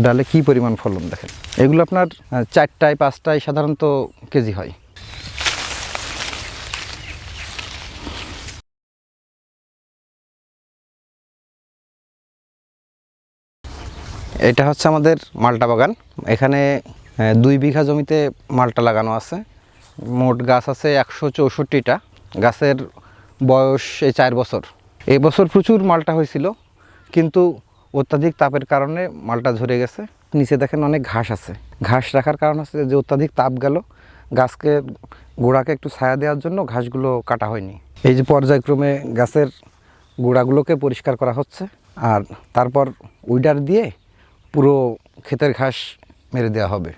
ডালে কি পরিমাণ ফলন দেখেন? এগুলো আপনার চারটায়, পাঁচটায় সাধারণত কেজি হয়। এটা হচ্ছে আমাদের মালটা বাগান। এখানে দুই বিঘা জমিতে মালটা লাগানো আছে। মোট গাছ আছে একশো চৌষট্টিটা। গাছের বয়স এই চার বছর। এই বছর প্রচুর মালটা হয়েছিল। কিন্তু অত্যাধিক তাপের কারণে মালটা ঝরে গেছে। নিচে দেখেন অনেক ঘাস আছে। ঘাস রাখার কারণ হচ্ছে যে অত্যাধিক তাপ গেল, গাছকে, গোড়াকে একটু ছায়া দেওয়ার জন্য ঘাসগুলো কাটা হয়নি। এই যে পর্যায়ক্রমে গাছের গোড়াগুলোকে পরিষ্কার করা হচ্ছে আর তারপর উইডার দিয়ে পুরো ক্ষেতের ঘাস মেরে দেওয়া হবে।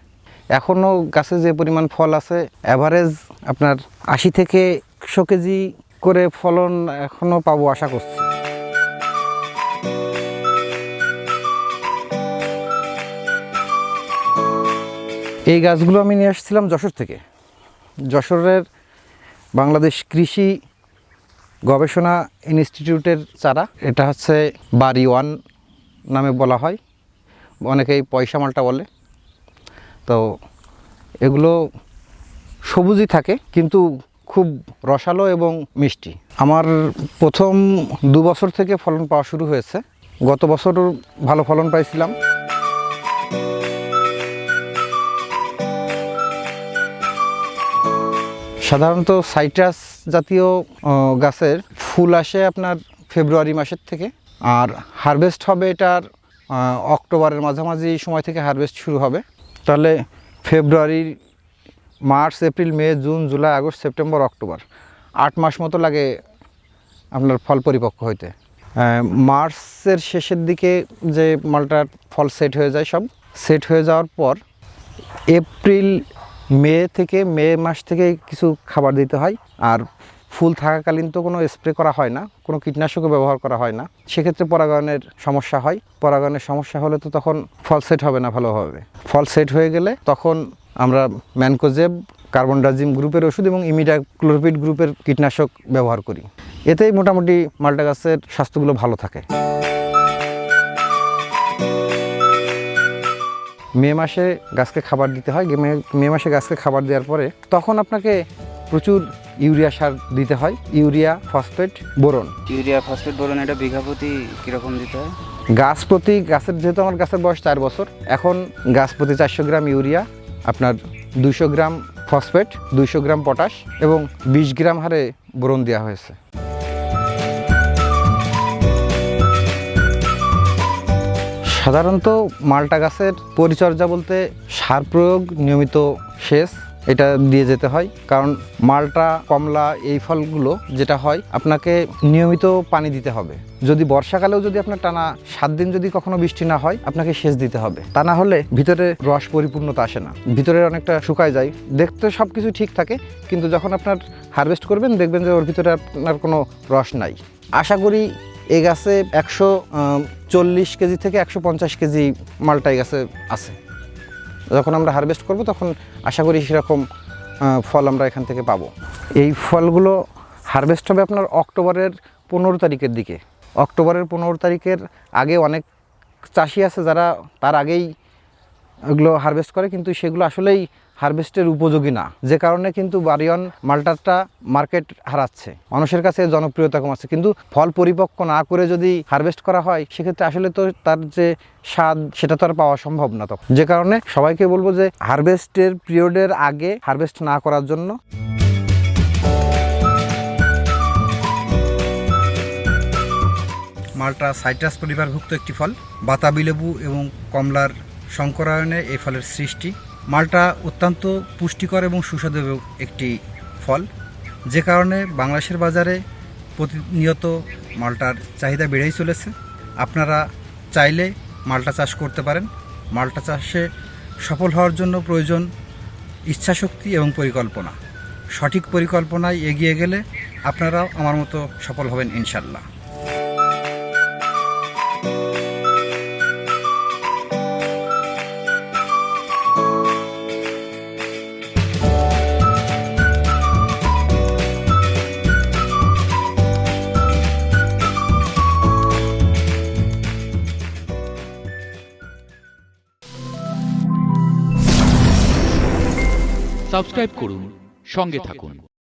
এখনও গাছে যে পরিমাণ ফল আছে অ্যাভারেজ আপনার আশি থেকে একশো কেজি করে ফলন এখনও পাবো আশা করছি। এই গাছগুলো আমি নিয়ে আসছিলাম যশোর থেকে। যশোরের বাংলাদেশ কৃষি গবেষণা ইনস্টিটিউটের চারা, এটা হচ্ছে বাড়ি ওয়ান নামে বলা হয়। অনেকেই পয়সা মালটা বলে। তো এগুলো সবুজই থাকে, কিন্তু খুব রসালো এবং মিষ্টি। আমার প্রথম দু বছর থেকে ফলন পাওয়া শুরু হয়েছে। গত বছর ভালো ফলন পাইছিলাম। সাধারণত সাইট্রাস জাতীয় গাছের ফুল আসে আপনার ফেব্রুয়ারি মাসের থেকে। আর হারভেস্ট হবে এটার অক্টোবরের মাঝামাঝি সময় থেকে হারভেস্ট শুরু হবে। তাহলে ফেব্রুয়ারি, মার্চ, এপ্রিল, মে, June, July, August, September, October, আট মাস মতো লাগে আপনার ফল পরিপক্ক হইতে। মার্চের শেষের দিকে যে মালটার ফল সেট হয়ে যায় সব, সেট হয়ে যাওয়ার পর এপ্রিল মে থেকে, মে মাস থেকে কিছু খাবার দিতে হয়। আর ফুল থাকাকালীন তো কোনো স্প্রে করা হয় না, কোনো কীটনাশকও ব্যবহার করা হয় না। সেক্ষেত্রে পরাগায়নের সমস্যা হয়। পরাগায়নের সমস্যা হলে তো তখন ফল সেট হবে না ভালোভাবে। ফল সেট হয়ে গেলে তখন আমরা ম্যানকোজেব কার্বন ডাজিম গ্রুপের ওষুধ এবং ইমিডা ক্লোরোপিড গ্রুপের কীটনাশক ব্যবহার করি। এতেই মোটামুটি মাল্টা গাছের স্বাস্থ্যগুলো ভালো থাকে। মে মাসে গাছকে খাবার দিতে হয় মে মাসে গাছকে খাবার দেওয়ার পরে তখন আপনাকে প্রচুর ইউরিয়া সার দিতে হয় urea phosphate boron. Urea phosphate বলুন এটা বিঘা প্রতি কীরকম দিতে হয়? গাছ প্রতি গাছের যেহেতু আমার গাছের বয়স চার বছর এখন গাছ প্রতি চারশো গ্রাম ইউরিয়া আপনার দুশো গ্রাম ফসফেট দুইশো গ্রাম পটাশ এবং বিশ গ্রাম হারে বোরন দেওয়া হয়েছে। সাধারণত মালটা গাছের পরিচর্যা বলতে সার প্রয়োগ নিয়মিত সেচ এটা দিয়ে যেতে হয়। কারণ মালটা, কমলা এই ফলগুলো যেটা হয়, আপনাকে নিয়মিত পানি দিতে হবে। যদি বর্ষাকালেও যদি আপনার টানা সাত দিন যদি কখনো বৃষ্টি না হয়, আপনাকে সেচ দিতে হবে। তা না হলে ভিতরে রস পরিপূর্ণতা আসে না। ভিতরে অনেকটা শুকায় যায়। দেখতে সব কিছু ঠিক থাকে, কিন্তু যখন আপনার হারভেস্ট করবেন, দেখবেন যে ওর ভিতরে আপনার কোনো রস নাই। আশা করি এই গাছে একশো চল্লিশ কেজি থেকে একশো পঞ্চাশ কেজি মালটা এই গাছে আছে। যখন আমরা হারভেস্ট করব তখন আশা করি সেরকম ফল আমরা এখান থেকে পাবো। এই ফলগুলো হারভেস্ট হবে আপনার অক্টোবরের পনেরো তারিখের দিকে। অক্টোবরের পনেরো তারিখের আগে অনেক চাষি আছে যারা তার আগেই এগুলো হারভেস্ট করে, কিন্তু সেগুলো আসলেই হারভেস্টের উপযোগী না। যে কারণে কিন্তু বারিয়ন মাল্টারটা মার্কেট হারাচ্ছে। মানুষের কাছে জনপ্রিয়তা কমাচ্ছে। কিন্তু ফল পরিপক্ক না করে যদি হারভেস্ট করা হয়, সেক্ষেত্রে আসলে তো তার যে স্বাদ, সেটা তো আর পাওয়া সম্ভব না তখন। যে কারণে সবাইকে বলব যে, হারভেস্টের পিরিয়ডের আগে হারভেস্ট না করার জন্য মালটা সাইট্রাস পরিবারভুক্ত একটি ফল। বাতাবি লেবু এবং কমলার সংকরায়নে এই ফলের সৃষ্টি। মালটা অত্যন্ত পুষ্টিকর এবং সুস্বাদু একটি ফল। যে কারণে বাংলাদেশের বাজারে প্রতিনিয়ত মালটার চাহিদা বেড়েই চলেছে। আপনারা চাইলে মালটা চাষ করতে পারেন। মালটা চাষে সফল হওয়ার জন্য প্রয়োজন ইচ্ছাশক্তি এবং পরিকল্পনা। সঠিক পরিকল্পনায় এগিয়ে গেলে আপনারাও আমার মতো সফল হবেন ইনশাল্লাহ সাবস্ক্রাইব করুন সঙ্গে থাকুন।